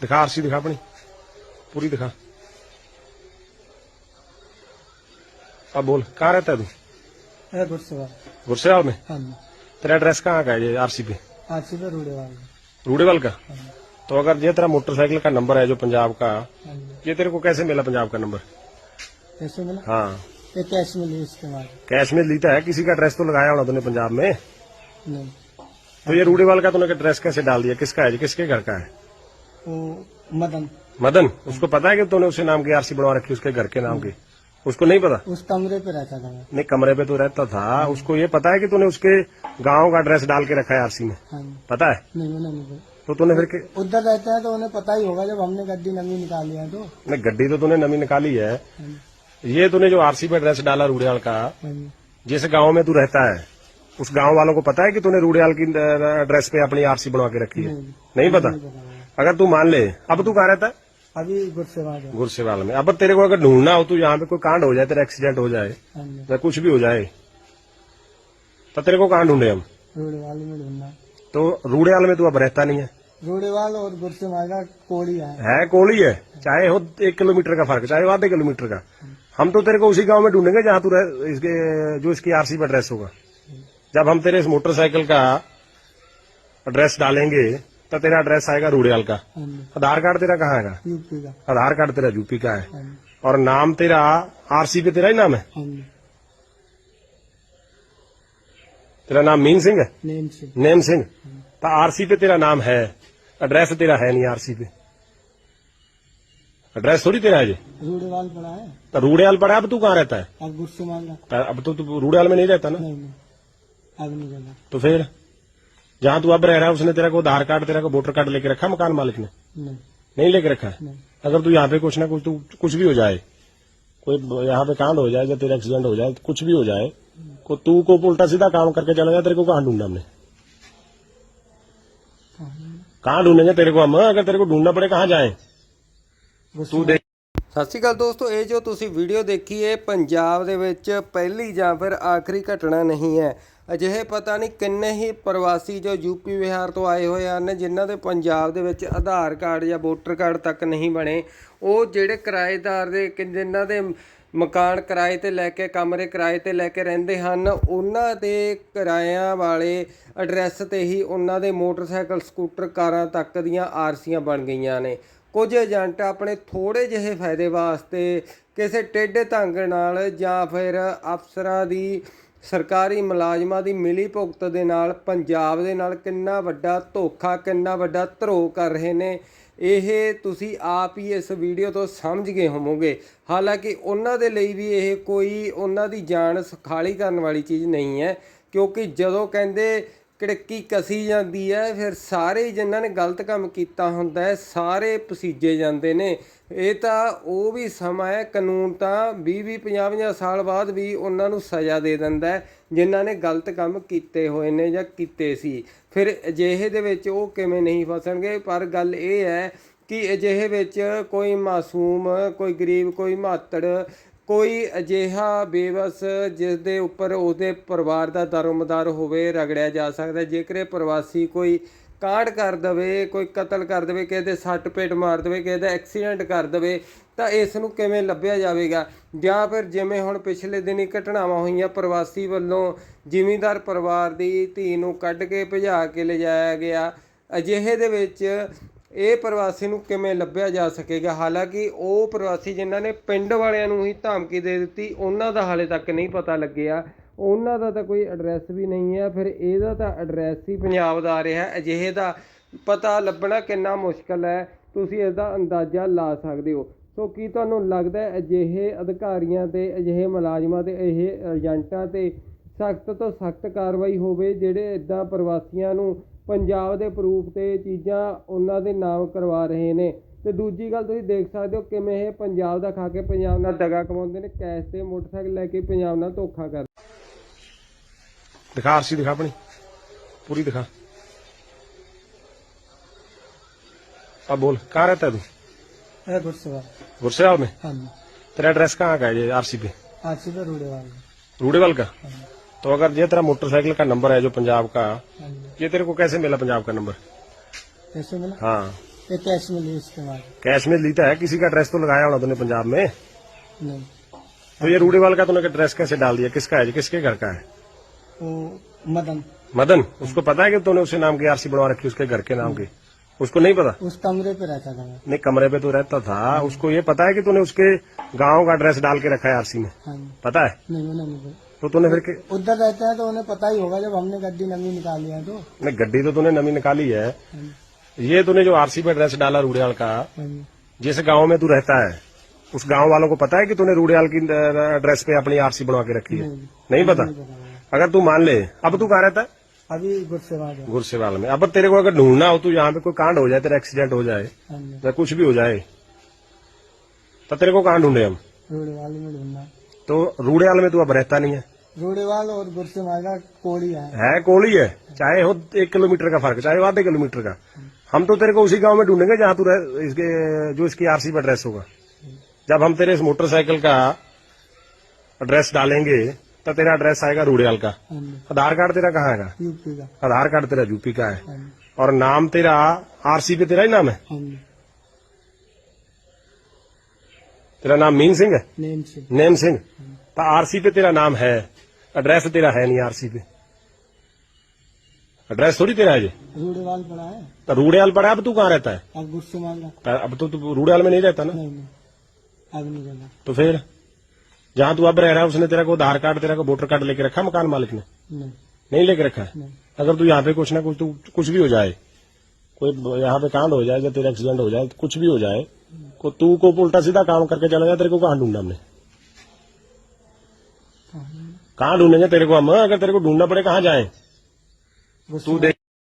दिखा आरसी दिखा अपनी। पूरी दिखा। अब बोल कहाँ रहता है तू? गुरसेवा गुरसेवाल में? हाँ तेरा एड्रेस कहाँ का है ये आरसी पे? आरसी पे रूढ़ेवाल रूडेवाल का? हाँ तो अगर ये तेरा मोटरसाइकिल का नंबर है जो पंजाब का हाँ ये तेरे को कैसे मिला पंजाब का नंबर? कैसे मिला? हाँ। ये कैश में ली इस्तेमाल कैश में लीता है किसी का एड्रेस तो लगाया होना तूने पंजाब में? नहीं। तो ये रूडेवाल का तूने एड्रेस कैसे डाल दिया? किसका है किसके घर का है? मदन। मदन? उसको पता है कि तूने उसे नाम की आरसी बनवा रखी उसके घर के नाम की? उसको नहीं पता? उस कमरे पे रहता था। नहीं कमरे पे तो रहता था। उसको ये पता है कि तूने उसके गाँव का एड्रेस डाल के रखा है आरसी में? हाँ पता है? नहीं उन्हें नहीं। तो तूने फिर के उधर रहते हैं तो उन्हें पता ही होगा जब हमने गड्डी नवी निकाली है तो। नहीं गड्डी तो तूने नवी निकाली है। हाँ ये तूने जो आरसी पे एड्रेस डाला रूडेवाल का हाँ जिस गाँव में तू रहता है उस गाँव वालों को पता है की तूने रूडेवाल की एड्रेस पे अपनी आरसी बनवा के रखी है? नहीं पता। अगर तू मान ले अब तू कहा रहता है? अभी गुरसेवा है गुरसेवाल में। अब तेरे को अगर ढूंढना हो तो यहाँ पे कोई कांड हो जाए तेरा एक्सीडेंट हो जाए हाँ जी। या कुछ भी हो जाए तो तेरे को कहाँ ढूंढे हम? रूढ़ेवाल में ढूंढना। तो रूडेवाल में तू अब रहता नहीं है। रूढ़ेवाल और गुरसेवा का कोड़ी है है। कोली है चाहे हो एक किलोमीटर का फ़र्क चाहे हो आधे किलोमीटर का। हम तो तेरे को उसी गाँव में ढूंढेंगे जहाँ तू रह, इसके जो इसकी आरसी पर एड्रेस होगा। जब हम तेरे इस मोटरसाइकिल का एड्रेस डालेंगे तो तेरा एड्रेस आएगा रूडेवाल का हाँ जी आधार कार्ड तेरा कहाँ आएगा यूपी का आधार कार्ड तेरा यूपी का है हाँ जी और नाम तेरा आरसी पे तेरा ही नाम है हाँ जी तेरा नाम मीन सिंह है नेम से नेम सिंह तो आरसी पे तेरा नाम है एड्रेस तेरा है नहीं आरसी पे एड्रेस थोड़ी तेरा है जी रूढ़ेवाल पड़ा है तो रूडेवाल पड़ा है, अब तू कहाँ रहता है अब गुरसेवा का तो अब तो तू रूडेवाल में नहीं रहता ना नहीं नहीं अब नहीं करना तो फिर जहां तू अब रह रहा है उसने तेरा को आधार कार्ड तेरा को वोटर कार्ड लेके रखा मकान मालिक ने नहीं नहीं लेके रखा है नहीं अगर तू यहाँ पे कुछ ना कुछ तू कुछ भी हो जाए कोई यहाँ पे कांड हो जाए या तेरा एक्सीडेंट हो जाए कुछ भी हो जाए को तू को उल्टा सीधा काम करके चला जाए तेरे को कहाँ ढूंढना हमने कहाँ ढूंढेंगे तेरे को हम अगर तेरे को ढूंढना पड़े कहाँ जाए तू देख ਸਤਿ ਸ਼੍ਰੀ ਅਕਾਲ ਦੋਸਤੋ ਇਹ ਜੋ ਤੁਸੀਂ ਵੀਡੀਓ ਦੇਖੀ ਹੈ ਪੰਜਾਬ ਦੇ ਵਿੱਚ ਪਹਿਲੀ ਜਾਂ ਫਿਰ ਆਖਰੀ ਘਟਨਾ ਨਹੀਂ ਹੈ ਅਜਿਹੇ ਪਤਾ ਨਹੀਂ ਕਿੰਨੇ ਹੀ ਪ੍ਰਵਾਸੀ ਜੋ ਯੂਪੀ ਬਿਹਾਰ ਤੋਂ ਆਏ ਹੋਏ ਹਨ, ਜਿਨ੍ਹਾਂ ਦੇ ਪੰਜਾਬ ਦੇ ਵਿੱਚ ਆਧਾਰ ਕਾਰਡ ਜਾਂ ਵੋਟਰ ਕਾਰਡ ਤੱਕ ਨਹੀਂ ਬਣੇ। ਉਹ ਜਿਹੜੇ ਕਿਰਾਏਦਾਰ ਦੇ, ਕਿ ਜਿਨ੍ਹਾਂ ਦੇ ਮਕਾਨ ਕਿਰਾਏ ਤੇ ਲੈ ਕੇ, ਕਮਰੇ ਕਿਰਾਏ ਤੇ ਲੈ ਕੇ ਰਹਿੰਦੇ ਹਨ, ਉਹਨਾਂ ਦੇ ਕਿਰਾਇਆਂ ਵਾਲੇ ਐਡਰੈਸ ਤੇ ਹੀ ਉਹਨਾਂ ਦੇ ਮੋਟਰਸਾਈਕਲ, ਸਕੂਟਰ, ਕਾਰਾਂ ਤੱਕ ਦੀਆਂ ਆਰਸੀਆਂ ਬਣ ਗਈਆਂ ਨੇ। ਕੁਝ ਏਜੰਟ ਆਪਣੇ ਥੋੜੇ ਜਿਹੇ ਫਾਇਦੇ ਵਾਸਤੇ ਕਿਸੇ ਟੇਢੇ ਢੰਗ ਨਾਲ ਜਾਂ ਫਿਰ ਅਫਸਰਾਂ ਦੀ ਸਰਕਾਰੀ ਮੁਲਾਜ਼ਮਾਂ ਦੀ ਮਿਲੀ ਭੁਗਤ ਦੇ ਨਾਲ ਪੰਜਾਬ ਦੇ ਨਾਲ ਕਿੰਨਾ ਵੱਡਾ ਧੋਖਾ, ਕਿੰਨਾ ਵੱਡਾ ਧਰੋ ਕਰ ਰਹੇ ਨੇ, ਇਹ ਤੁਸੀਂ ਆਪ ਹੀ ਇਸ ਵੀਡੀਓ ਤੋਂ ਸਮਝ ਗਏ ਹੋਵੋਗੇ। ਹਾਲਾਂਕਿ ਉਹਨਾਂ ਦੇ ਲਈ ਵੀ ਇਹ ਕੋਈ ਉਹਨਾਂ ਦੀ ਜਾਨ ਸੁਖਾਲੀ ਕਰਨ ਵਾਲੀ ਚੀਜ਼ ਨਹੀਂ ਹੈ, ਕਿਉਂਕਿ ਜਦੋਂ ਕਹਿੰਦੇ ਕੜਕੀ ਕਸੀ ਜਾਂਦੀ ਹੈ, ਫਿਰ ਸਾਰੇ ਜਿਨ੍ਹਾਂ ਨੇ ਗਲਤ ਕੰਮ ਕੀਤਾ ਹੁੰਦਾ ਹੈ, ਸਾਰੇ ਪਸੀਜੇ ਜਾਂਦੇ ਨੇ। ਇਹ ਤਾਂ ਉਹ ਵੀ ਸਮਾਂ ਹੈ, ਕਾਨੂੰਨ ਤਾਂ 20 20 50 50 ਸਾਲ ਬਾਅਦ ਵੀ ਉਹਨਾਂ ਨੂੰ ਸਜ਼ਾ ਦੇ ਦਿੰਦਾ ਹੈ, ਜਿਨ੍ਹਾਂ ਨੇ ਗਲਤ ਕੰਮ ਕੀਤੇ ਹੋਏ ਨੇ ਜਾਂ ਕੀਤੇ ਸੀ। ਫਿਰ ਅਜਿਹੇ ਦੇ ਵਿੱਚ ਉਹ ਕਿਵੇਂ ਨਹੀਂ ਫਸਣਗੇ? ਪਰ ਗੱਲ ਇਹ ਹੈ ਕਿ ਅਜਿਹੇ ਵਿੱਚ ਕੋਈ ਮਾਸੂਮ, ਕੋਈ ਗਰੀਬ, ਕੋਈ ਮਾਤੜ ਕੋਈ ਅਜਿਹਾ ਬੇਵਸ ਜਿਸ ਦੇ ਉੱਪਰ ਉਹਦੇ ਪਰਿਵਾਰ ਦਾ ਦਰਮਦਾਰ ਹੋਵੇ, ਰਗੜਿਆ ਜਾ ਸਕਦਾ ਜੇਕਰ ਇਹ ਪ੍ਰਵਾਸੀ ਕੋਈ ਕਾਂਡ ਕਰ ਦਵੇ, ਕੋਈ ਕਤਲ ਕਰ ਦਵੇ, ਕਿਸੇ ਦੇ ਸੱਟ ਪੇਟ ਮਾਰ ਦਵੇ, ਕਿਸੇ ਦਾ ਐਕਸੀਡੈਂਟ ਕਰ ਦਵੇ, ਤਾਂ ਇਸ ਨੂੰ ਕਿਵੇਂ ਲੱਭਿਆ ਜਾਵੇਗਾ? ਜਾਂ ਫਿਰ ਜਿਵੇਂ ਹੁਣ ਪਿਛਲੇ ਦਿਨੀ ਘਟਨਾਵਾਂ ਹੋਈਆਂ, ਪ੍ਰਵਾਸੀ ਵੱਲੋਂ ਜ਼ਿਮੀਂਦਾਰ ਪਰਿਵਾਰ ਦੀ ਧੀ ਨੂੰ ਕੱਢ ਕੇ ਭਜਾ ਕੇ ਲਿਜਾਇਆ ਗਿਆ, ਅਜਿਹੇ ਦੇ ਵਿੱਚ ਇਹ ਪ੍ਰਵਾਸੀ ਨੂੰ ਕਿਵੇਂ ਲੱਭਿਆ ਜਾ ਸਕੇਗਾ? ਹਾਲਾਂਕਿ ਉਹ ਪ੍ਰਵਾਸੀ ਜਿਨ੍ਹਾਂ ਨੇ ਪਿੰਡ ਵਾਲਿਆਂ ਨੂੰ ਹੀ ਧਮਕੀ ਦੇ ਦਿੱਤੀ, ਉਹਨਾਂ ਦਾ ਹਾਲੇ ਤੱਕ ਨਹੀਂ ਪਤਾ ਲੱਗਿਆ। ਉਹਨਾਂ ਦਾ ਤਾਂ ਕੋਈ ਐਡਰੈਸ ਵੀ ਨਹੀਂ ਹੈ, ਫਿਰ ਇਹਦਾ ਤਾਂ ਐਡਰੈਸ ਹੀ ਪੰਜਾਬ ਦਾ ਆ ਰਿਹਾ ਅਜਿਹੇ ਦਾ ਪਤਾ ਲੱਭਣਾ ਕਿੰਨਾ ਮੁਸ਼ਕਲ ਹੈ, ਤੁਸੀਂ ਇਸ ਅੰਦਾਜ਼ਾ ਲਾ ਸਕਦੇ ਹੋ। ਸੋ ਕੀ ਤੁਹਾਨੂੰ ਲੱਗਦਾ ਹੈ, ਅਜਿਹੇ ਅਧਿਕਾਰੀਆਂ ਤੇ, ਅਜਿਹੇ ਮੁਲਾਜ਼ਮਾਂ ਤੇ ਇਹ ਏਜੰਟਾਂ ਤੇ ਸਖਤ ਤੋਂ ਸਖਤ ਕਾਰਵਾਈ ਹੋਵੇ, ਜਿਹੜੇ ਇਦਾਂ ਪ੍ਰਵਾਸੀਆਂ ਨੂੰ ਪੰਜਾਬ ਦੇ ਪ੍ਰੂਫ ਤੇ ਚੀਜ਼ਾਂ ਉਹਨਾਂ ਦੇ ਨਾਮ ਕਰਵਾ ਰਹੇ ਨੇ ਤੇ ਦੂਜੀ ਗੱਲ ਤੁਸੀਂ ਦੇਖ ਸਕਦੇ ਹੋ ਕਿਵੇਂ ਇਹ ਪੰਜਾਬ ਦਾ ਖਾ ਕੇ ਪੰਜਾਬ ਨਾਲ ਦਗਾ ਕਮਾਉਂਦੇ ਨੇ ਕੈਸ਼ ਤੇ ਮੋਟਰਸਾਈਕਲ ਲੈ ਕੇ ਪੰਜਾਬ ਨਾਲ ਧੋਖਾ ਕਰਦੇ दिखा आरसी दिखा अपनी पूरी दिखा अब बोल कहाँ रहता है तू है गुरसेवा गुरसेवाल में हाँ जी तेरा एड्रेस कहाँ का है ये आरसी पे आरसी पे रूढ़ेवाल रूडेवाल का हाँ जी तो अगर ये तेरा मोटरसाइकिल का नंबर है जो पंजाब का हाँ ये तेरे को कैसे मिला पंजाब का नंबर? कैसे मिला? हाँ। ये कैश में ली उसके बाद। कैश में लीता है किसी का ड्रेस तो लगाया होना तूने पंजाब में? नहीं। तो ये रूडेवाल का तूने ड्रेस कैसे डाल दिया? किसका है? किसके घर का है? वो मदन। मदन? उसको पता है कि तूने उसे नाम की आरसी बनवा रखी उसके घर के नाम की? उसको नहीं पता? उस कमरे पे रहता था नहीं कमरे पे तो रहता था। उसको ये पता है कि तूने उसके गाँव का ड्रेस डाल के रखा है आरसी में? हाँ पता है? नहीं उन्हें नहीं पता। तो तूने फिर के- उधर रहते हैं तो उन्हें पता ही होगा जब हमने गड्डी नमी निकाली है तो। नहीं गड्डी तो तूने नवी निकाली है। ये तूने जो आरसी पे ड्रेस डाला रूडेवाल का जिस गाँव में तू रहता है उस गाँव वालों को पता है कि तूने रूडेवाल की अ, ड्रेस पे अपनी आरसी बनवा के रखी है? नहीं पता। अगर तू मान ले अब तू कहाँ रहता है? अभी है। गुरसेवाल में। अब तेरे को अगर ढूंढना हो तो यहाँ पे कोई कांड हो जाए तेरा एक्सीडेंट हो जाए हाँ या कुछ भी हो जाए तो तेरे को कहाँ ढूंढे हम? रोडेवाल में ढूंढना। तो रूडेवाल में तू अब रहता नहीं है। रोडेवाल और गुस्सेबाज का कोड़ी है। है कोली है। चाहे हो एक किलोमीटर का फ़र्क चाहे आधे किलोमीटर का। हम तो तेरे को उसी गाँव में ढूंढेंगे जहाँ तू रह, इसके जो इसकी आरसी पर एड्रेस होगा। जब हम तेरे इस मोटरसाइकिल का एड्रेस डालेंगे तो तेरा एड्रेस आएगा रूडेवाल का। हाँ आधार कार्ड तेरा कहाँ आएगा? यूपी का। आधार कार्ड तेरा यूपी का है। हाँ और नाम तेरा आरसी पे तेरा ही नाम है? हाँ तेरा नाम मीन सिंह है? नेम से नेम सिंह। तो आरसी पे तेरा नाम है। एड्रेस तेरा है नहीं आरसी पे। एड्रेस थोड़ी तेरा है ये। रोडेवाल पड़ा है। तो रूडेवाल पड़ा है, अब तू कहाँ रहता है? अब गुस्से अब तो तू रूडेवाल में नहीं रहता ना? नहीं नहीं। अब नहीं करना तो फिर? जहाँ तू अब रह रहा है उसने तेरा को आधार कार्ड तेरा को वोटर कार्ड लेके रखा मकान मालिक ने? नहीं। नहीं लेके रखा है? अगर तू यहाँ पे कुछ ना कुछ तू कुछ भी हो जाए कोई यहाँ पे कांड हो जाए या तेरा एक्सीडेंट हो जाए कुछ भी हो जाए को तू को उल्टा सीधा काम करके चला जाए तेरे को कहाँ ढूंढना हमने? कहाँ ढूंढेंगे तेरे को हम? अगर तेरे को ढूंढना पड़े कहाँ जाए? तू देख